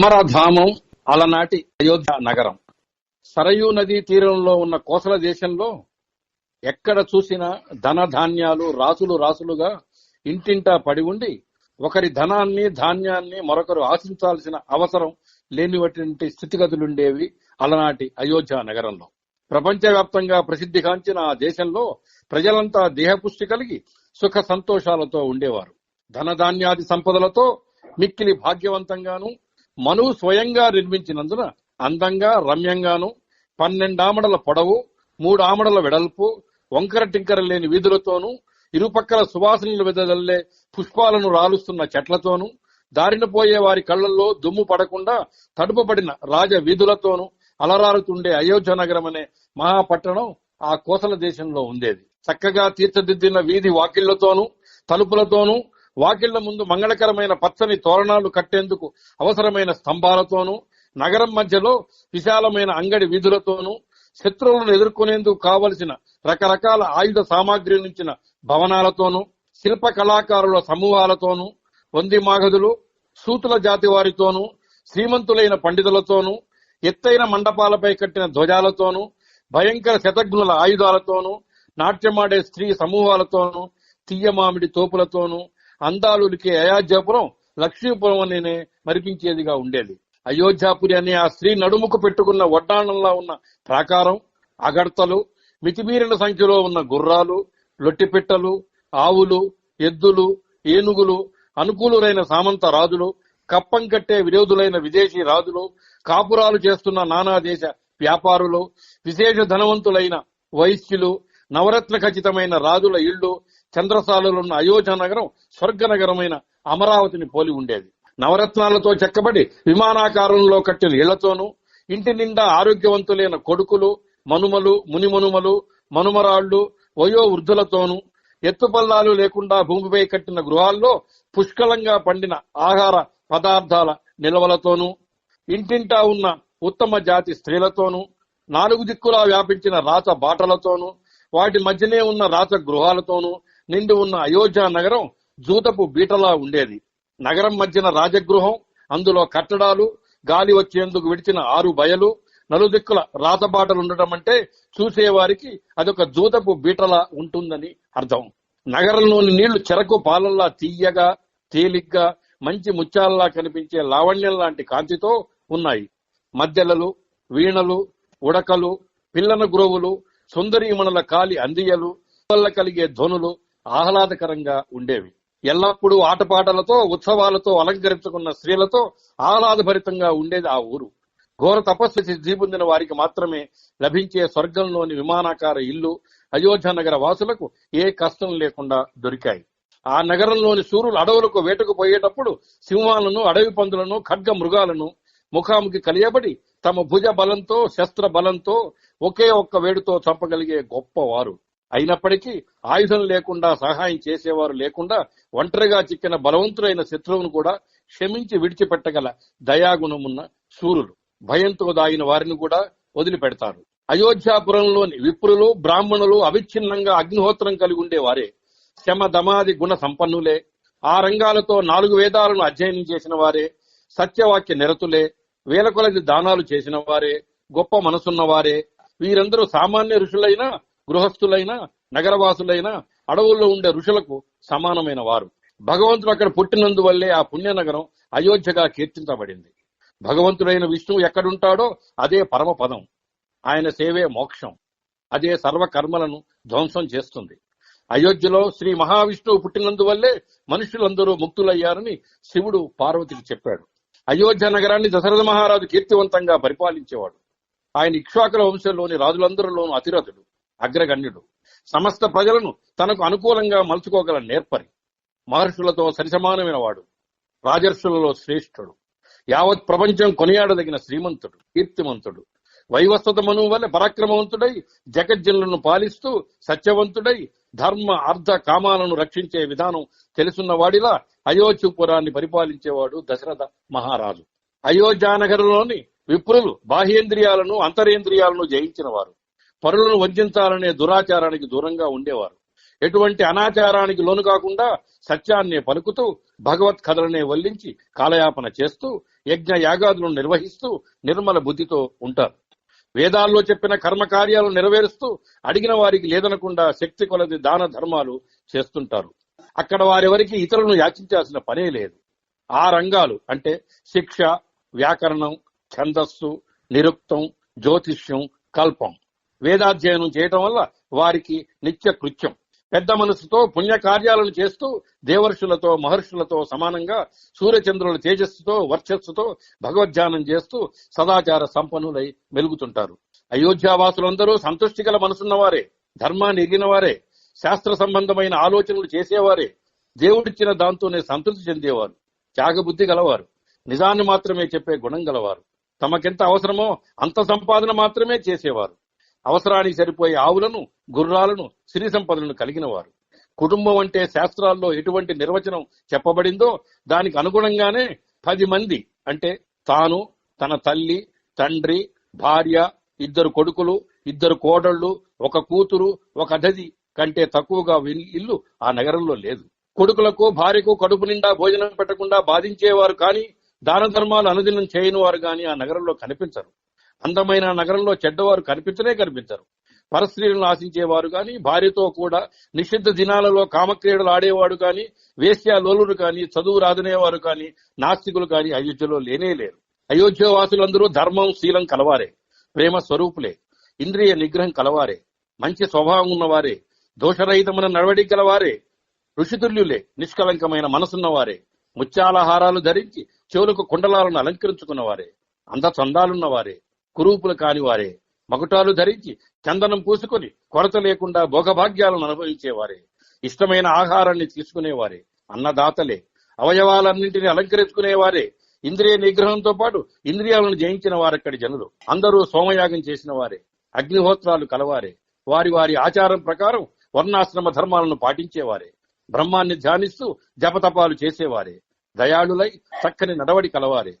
అమరధామం అలనాటి అయోధ్య నగరం. సరయూ నదీ తీరంలో ఉన్న కోసల దేశంలో ఎక్కడ చూసినా ధన ధాన్యాలు రాసులు రాసులుగా ఇంటింటా పడి ఉండి ఒకరి ధనాన్ని ధాన్యాన్ని మరొకరు ఆశించాల్సిన అవసరం లేనివంటి స్థితిగతులుండేవి అలనాటి అయోధ్య నగరంలో. ప్రపంచవ్యాప్తంగా ప్రసిద్ధిగాంచిన ఆ దేశంలో ప్రజలంతా దేహపుష్టి కలిగి సుఖ సంతోషాలతో ఉండేవారు. ధనధాన్యాది సంపదలతో మిక్కిలి భాగ్యవంతంగాను మనువు స్వయంగా నిర్మించినందున అందంగా రమ్యంగాను పన్నెండామడల పొడవు మూడు ఆమడల వెడల్పు వంకర టింకర లేని వీధులతోనూ ఇరుపక్కల సువాసనలు వెదజల్లే పుష్పాలను రాలుస్తున్న చెట్లతోనూ దారిన పోయే వారి కళ్ళల్లో దుమ్ము పడకుండా తడుపబడిన రాజ వీధులతోనూ అలరారుతుండే అయోధ్య నగరం అనే మహాపట్టణం ఆ కోసల దేశంలో ఉండేది. చక్కగా తీర్చిదిద్దిన వీధి వాకిళ్ళతోనూ తలుపులతోనూ వాకిళ్ళ ముందు మంగళకరమైన పచ్చని తోరణాలు కట్టేందుకు అవసరమైన స్తంభాలతోనూ నగరం మధ్యలో విశాలమైన అంగడి వీధులతోనూ శత్రువులను ఎదుర్కొనేందుకు కావలసిన రకరకాల ఆయుధ సామాగ్రి నుంచిన భవనాలతోనూ శిల్ప కళాకారుల సమూహాలతోనూ వంది మాగదులు సూతుల జాతి వారితోనూ శ్రీమంతులైన పండితులతోనూ ఎత్తైన మండపాలపై కట్టిన ధ్వజాలతోనూ భయంకర శతఘ్నుల ఆయుధాలతోనూ నాట్యమాడే స్త్రీ సమూహాలతోనూ తీయమామిడి తోపులతోనూ అందాలుడికి అయోధ్యాపురం లక్ష్మీపురం అనే మరిపించేదిగా ఉండేది. అయోధ్యాపురి అనే ఆ స్త్రీ నడుముకు పెట్టుకున్న వడ్డాణంలా ఉన్న ప్రాకారం అగడ్తలు మితిమీరిన సంఖ్యలో ఉన్న గుర్రాలు లొట్టిపిట్టలు ఆవులు ఎద్దులు ఏనుగులు అనుకూలురైన సామంత రాజులు కప్పం కట్టే విరోధులైన విదేశీ రాజులు కాపురాలు చేస్తున్న నానా దేశ వ్యాపారులు విశేష ధనవంతులైన వైశ్యులు నవరత్న ఖచ్చితమైన రాజుల ఇళ్ళు చంద్రసాలులున్న అయోధ్య నగరం స్వర్గ నగరమైన అమరావతిని పోలి ఉండేది. నవరత్నాలతో చెక్కబడి విమానాకారంలో కట్టిన ఇళ్ళతోనూ ఇంటి నిండా ఆరోగ్యవంతులైన కొడుకులు మనుమలు మునిమనుమలు మనుమరాళ్ళు వయో వృద్ధులతోనూ ఎత్తుపల్లాలు లేకుండా భూమిపై కట్టిన గృహాల్లో పుష్కలంగా పండిన ఆహార పదార్థాల నిల్వలతోనూ ఇంటింటా ఉన్న ఉత్తమ జాతి స్త్రీలతోనూ నాలుగు దిక్కులా వ్యాపించిన రాచ బాటలతోనూ వాటి మధ్యనే ఉన్న రాచ గృహాలతోనూ నిండి ఉన్న అయోధ్య నగరం జూతపు బీటలా ఉండేది. నగరం మధ్యన రాజగృహం అందులో కట్టడాలు గాలి వచ్చేందుకు విడిచిన ఆరు బయలు నలుదిక్కుల రాతబాటలు ఉండటం అంటే చూసేవారికి అదొక జూతపు బీటలా ఉంటుందని అర్థం. నగరంలోని నీళ్ళు చెరకు పాలల్లా తీయగా తేలిగ్గా మంచి ముత్యాలలా కనిపించే లావణ్యం లాంటి కాంతితో ఉన్నాయి. మధ్యలలు వీణలు ఉడకలు పిల్లన గురువులు సుందరీమణుల కాలి అందియలు వల్ల కలిగే ధ్వనులు ఆహ్లాదకరంగా ఉండేవి. ఎల్లప్పుడూ ఆటపాటలతో ఉత్సవాలతో అలంకరించుకున్న స్త్రీలతో ఆహ్లాదభరితంగా ఉండేది ఆ ఊరు. ఘోర తపస్సు సిద్ధి పొందిన వారికి మాత్రమే లభించే స్వర్గంలోని విమానాకార ఇల్లు అయోధ్య నగర వాసులకు ఏ కష్టం లేకుండా దొరికాయి. ఆ నగరంలోని సూర్యులు అడవులకు వేటకు పోయేటప్పుడు సింహాలను అడవి పందులను ఖడ్గ మృగాలను ముఖాముఖి కలియబడి తమ భుజ బలంతో శస్త్ర బలంతో ఒకే ఒక్క వేడుతో చంపగలిగే గొప్పవారు. అయినప్పటికీ ఆయుధం లేకుండా సహాయం చేసేవారు లేకుండా ఒంటరిగా చిక్కిన బలవంతుడైన శత్రువును కూడా క్షమించి విడిచిపెట్టగల దయాగుణమున్న సూర్యులు భయంతో దాగిన వారిని కూడా వదిలిపెడతారు. అయోధ్యాపురంలోని విప్రులు బ్రాహ్మణులు అవిచ్ఛిన్నంగా అగ్నిహోత్రం కలిగి ఉండేవారే. శమ దమాది గుణ సంపన్నులే. ఆ రంగాలతో నాలుగు వేదాలను అధ్యయనం చేసిన వారే. సత్యవాక్య నిరతులే. వేల కొలది దానాలు చేసిన వారే. గొప్ప మనసున్న వారే. వీరందరూ సామాన్య ఋషులైనా గృహస్థులైన నగరవాసులైన అడవుల్లో ఉండే ఋషులకు సమానమైన వారు. భగవంతుడు అక్కడ పుట్టినందువల్లే ఆ పుణ్యనగరం అయోధ్యగా కీర్తించబడింది. భగవంతుడైన విష్ణువు ఎక్కడుంటాడో అదే పరమ పదం ఆయన సేవే మోక్షం. అదే సర్వకర్మలను ధ్వంసం చేస్తుంది. అయోధ్యలో శ్రీ మహావిష్ణువు పుట్టినందువల్లే మనుషులందరూ ముక్తులయ్యారని శివుడు పార్వతికి చెప్పాడు. అయోధ్య నగరాన్ని దశరథ మహారాజు కీర్తివంతంగా పరిపాలించేవాడు. ఆయన ఇక్ష్వాకుల వంశంలోని రాజులందరిలోనూ అతిరథుడు. అగ్రగణ్యుడు. సమస్త ప్రజలను తనకు అనుకూలంగా మలుచుకోగల నేర్పరి. మహర్షులతో సరిసమానమైన వాడు రాజర్షులలో శ్రేష్ఠుడు. యావత్ ప్రపంచం కొనియాడదగిన శ్రీమంతుడు కీర్తిమంతుడు. వైవస్వత మనువు వల్ల పరాక్రమవంతుడై జగజ్జనులను పాలిస్తూ సత్యవంతుడై ధర్మ అర్థ కామాలను రక్షించే విధానం తెలుసున్నవాడిలా అయోధ్యపురాన్ని పరిపాలించేవాడు దశరథ మహారాజు. అయోధ్యానగరంలోని విప్రులు బాహ్యేంద్రియాలను అంతరేంద్రియాలను జయించిన వారు. పరులను వంచాలనే దురాచారానికి దూరంగా ఉండేవారు. ఎటువంటి అనాచారానికి లోను కాకుండా సత్యాన్ని పలుకుతూ భగవత్ కథలనే వల్లించి కాలయాపన చేస్తూ యజ్ఞ యాగాదులను నిర్వహిస్తూ నిర్మల బుద్ధితో ఉంటారు. వేదాల్లో చెప్పిన కర్మకార్యాలు నెరవేరుస్తూ అడిగిన వారికి లేదనకుండా శక్తి కొలది దాన ధర్మాలు చేస్తుంటారు. అక్కడ వారెవరికి ఇతరులను యాచించాల్సిన పనే లేదు. ఆ రంగాలు అంటే శిక్ష వ్యాకరణం ఛందస్సు నిరుక్తం జ్యోతిష్యం కల్పం. వేదాధ్యయనం చేయటం వల్ల వారికి నిత్య కృత్యం. పెద్ద మనసుతో పుణ్య కార్యాలను చేస్తూ దేవర్షులతో మహర్షులతో సమానంగా సూర్యచంద్రుల తేజస్సుతో వర్చస్సుతో భగవద్ధ్యానం చేస్తూ సదాచార సంపన్నులై మెలుగుతుంటారు. అయోధ్యావాసులందరూ సంతృష్టి గల మనసున్నవారే ధర్మాన్ని ఎగినవారే శాస్త్ర సంబంధమైన ఆలోచనలు చేసేవారే దేవుడిచ్చిన దాంతోనే సంతృప్తి చెందేవారు త్యాగబుద్ధి గలవారు నిజాన్ని మాత్రమే చెప్పే గుణం గలవారు. తమకెంత అవసరమో అంత సంపాదన మాత్రమే చేసేవారు. అవసరానికి సరిపోయే ఆవులను గుర్రాలను సిరి సంపదలను కలిగిన వారు కుటుంబం అంటే శాస్త్రాల్లో ఎటువంటి నిర్వచనం చెప్పబడిందో దానికి అనుగుణంగానే పది మంది అంటే తాను తన తల్లి తండ్రి భార్య ఇద్దరు కొడుకులు ఇద్దరు కోడళ్ళు ఒక కూతురు ఒక అధది కంటే తక్కువగా ఇల్లు ఆ నగరంలో లేదు. కొడుకులకు భార్యకు కడుపు నిండా భోజనం పెట్టకుండా బాధించేవారు కానీ దాన ధర్మాలు అనుదినం చేయని వారు కానీ ఆ నగరంలో కనిపించరు. అందమైన నగరంలో చెడ్డవారు కనిపించనే కనిపించరు. పరస్త్రీలను ఆశించేవారు కానీ భార్యతో కూడా నిషిద్ధ దినాలలో కామక్రీడలు ఆడేవాడు కానీ వేశ్యాలోలుడు కానీ చదువు రాదనేవారు కానీ నాస్తికులు కానీ అయోధ్యలో లేనే లేరు. అయోధ్య వాసులందరూ ధర్మం శీలం కలవారే ప్రేమ స్వరూపులే ఇంద్రియ నిగ్రహం కలవారే మంచి స్వభావం ఉన్నవారే దోషరహితమైన నడవడి గలవారే ఋషితుల్యులే నిష్కలంకమైన మనసున్నవారే ముత్యాలహారాలు ధరించి చెవులకు కుండలాలను అలంకరించుకున్నవారే అంద కురూపులు కాని కానివారే మకుటాలు ధరించి చందనం పూసుకొని కొరత లేకుండా భోగభాగ్యాలను అనుభవించేవారే ఇష్టమైన ఆహారాన్ని తీసుకునేవారే అన్నదాతలే అవయవాలన్నింటినీ అలంకరించుకునేవారే ఇంద్రియ నిగ్రహంతో పాటు ఇంద్రియాలను జయించిన వారక్కడి జనులు. అందరూ సోమయాగం చేసిన వారే అగ్నిహోత్రాలు కలవారే వారి వారి ఆచారం ప్రకారం వర్ణాశ్రమ ధర్మాలను పాటించేవారే బ్రహ్మాన్ని ధ్యానిస్తూ జపతపాలు చేసేవారే దయాళులై చక్కని నడవడి కలవారే.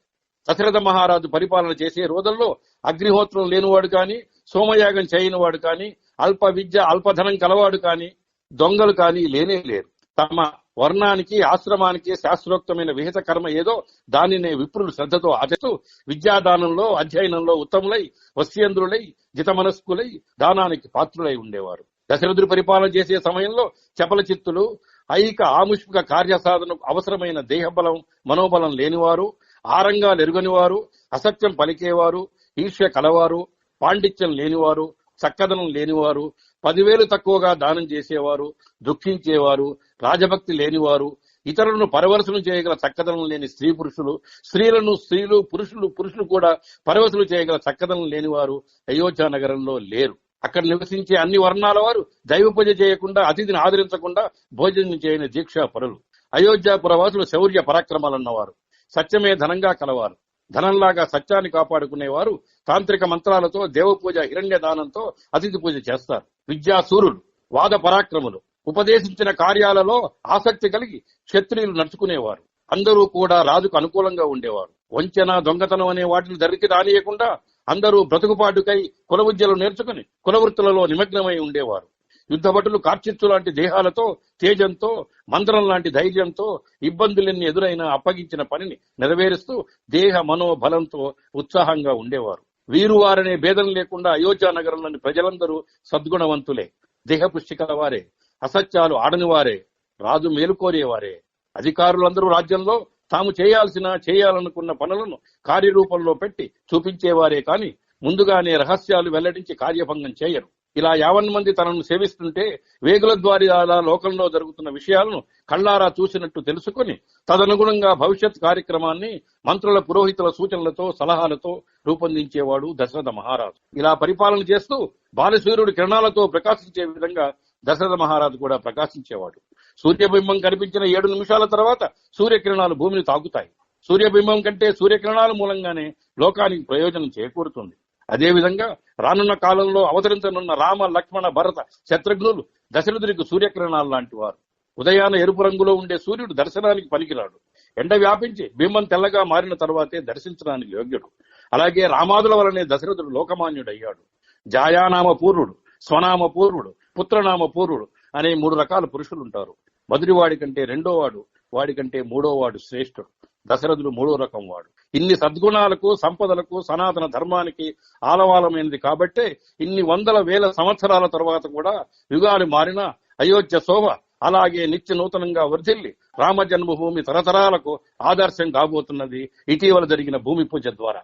దశరథ మహారాజు పరిపాలన చేసే రోజుల్లో అగ్నిహోత్రం లేనివాడు కాని సోమయాగం చేయనివాడు కాని అల్ప విద్య అల్పధనం కలవాడు కాని దొంగలు కాని లేనే లేరు. తమ వర్ణానికి ఆశ్రమానికి శాస్త్రోక్తమైన విహిత కర్మ ఏదో దానినే విప్రులు శ్రద్ధతో ఆచరిస్తూ విద్యాదానంలో అధ్యయనంలో ఉత్తములై వస్యేంద్రులై జితమనస్కులై దానానికి పాత్రులై ఉండేవారు. దశరథుడు పరిపాలన చేసే సమయంలో చపల చిత్తులు ఐక ఆముష్మిక కార్యసాధనకు అవసరమైన దేహబలం మనోబలం లేనివారు ఆరంగా నెరుగనివారు అసత్యం పలికేవారు ఈర్ష్య కలవారు పాండిత్యం లేనివారు చక్కదనం లేనివారు పదివేలు తక్కువగా దానం చేసేవారు దుఃఖించేవారు రాజభక్తి లేనివారు ఇతరులను పరవశనం చేయగల చక్కదనం లేని స్త్రీ పురుషులు స్త్రీలను స్త్రీలు పురుషులు పురుషులు కూడా పరవశలు చేయగల చక్కదనం లేనివారు అయోధ్య నగరంలో లేరు. అక్కడ నివసించే అన్ని వర్ణాల వారు దైవ పూజ చేయకుండా అతిథిని ఆదరించకుండా భోజనం చేయని దీక్షా పరులు అయోధ్య పురవాసులు శౌర్య పరాక్రమాలన్నవారు. సత్యమే ధనంగా కలవారు. ధనంలాగా సత్యాన్ని కాపాడుకునేవారు. తాంత్రిక మంత్రాలతో దేవపూజ హిరణ్య దానంతో అతిథి పూజ చేస్తారు. విద్యాసూరులు వాద పరాక్రములు ఉపదేశించిన కార్యాలలో ఆసక్తి కలిగి క్షత్రియులు నడుచుకునేవారు. అందరూ కూడా రాజుకు అనుకూలంగా ఉండేవారు. వంచన దొంగతనం అనే వాటిని ధరికి రానియకుండా అందరూ బ్రతుకుపాటుకై కుల విద్యలు నేర్చుకుని కులవృత్తులలో నిమగ్నమై ఉండేవారు. యుద్ధభటులు కార్చిత్తు లాంటి దేహాలతో తేజంతో మంత్రం లాంటి ధైర్యంతో ఇబ్బందులెన్ని ఎదురైన అప్పగించిన పనిని నెరవేరుస్తూ దేహ మనోబలంతో ఉత్సాహంగా ఉండేవారు. వీరు వారనే భేదం లేకుండా అయోధ్య నగరంలోని ప్రజలందరూ సద్గుణవంతులే. దేహపుష్టికల వారే అసత్యాలు ఆడనివారే రాజు మేలుకోరేవారే అధికారులందరూ రాజ్యంలో తాము చేయాల్సిన చేయాలనుకున్న పనులను కార్యరూపంలో పెట్టి చూపించేవారే కాని ముందుగానే రహస్యాలు వెల్లడించి కార్యభంగం చేయరు. ఇలా యావన్ మంది తనను సేవిస్తుంటే వేగుల ద్వారా లోకంలో జరుగుతున్న విషయాలను కళ్ళారా చూసినట్టు తెలుసుకుని తదనుగుణంగా భవిష్యత్ కార్యక్రమాన్ని మంత్రుల పురోహితుల సూచనలతో సలహాలతో రూపొందించేవాడు దశరథ మహారాజు. ఇలా పరిపాలన చేస్తూ బాలసూర్యుడు కిరణాలతో ప్రకాశించే విధంగా దశరథ మహారాజు కూడా ప్రకాశించేవాడు. సూర్యబింబం కనిపించిన ఏడు నిమిషాల తర్వాత సూర్యకిరణాలు భూమిని తాకుతాయి. సూర్యబింబం కంటే సూర్యకిరణాల మూలంగానే లోకానికి ప్రయోజనం చేకూరుతుంది. అదేవిధంగా రానున్న కాలంలో అవతరించనున్న రామ లక్ష్మణ భరత శత్రుఘ్నులు దశరథునికి సూర్యకిరణాలు లాంటి వారు. ఉదయాన ఎరుపు రంగులో ఉండే సూర్యుడు దర్శనానికి పనికిరాడు. ఎండ వ్యాపించి బింబం తెల్లగా మారిన తర్వాతే దర్శించడానికి యోగ్యుడు. అలాగే రామాదుల వలనే దశరథుడు లోకమాన్యుడయ్యాడు. జాయానామ పూర్వుడు స్వనామ పూర్వుడు పుత్రనామ పూర్వుడు అనే మూడు రకాల పురుషులు ఉంటారు మొదటివాడి కంటే రెండో వాడు వాడి కంటే మూడో వాడు శ్రేష్ఠుడు. దశరథుడు మూడో రకం వాడు. ఇన్ని సద్గుణాలకు సంపదలకు సనాతన ధర్మానికి ఆలవాలమైనది కాబట్టే ఇన్ని వందల వేల సంవత్సరాల తర్వాత కూడా యుగాలు మారిన అయోధ్య శోభ అలాగే నిత్య నూతనంగా వర్ధిల్లి రామ జన్మభూమి తరతరాలకు ఆదర్శం కాబోతున్నది ఇటీవల జరిగిన భూమి పూజ ద్వారా.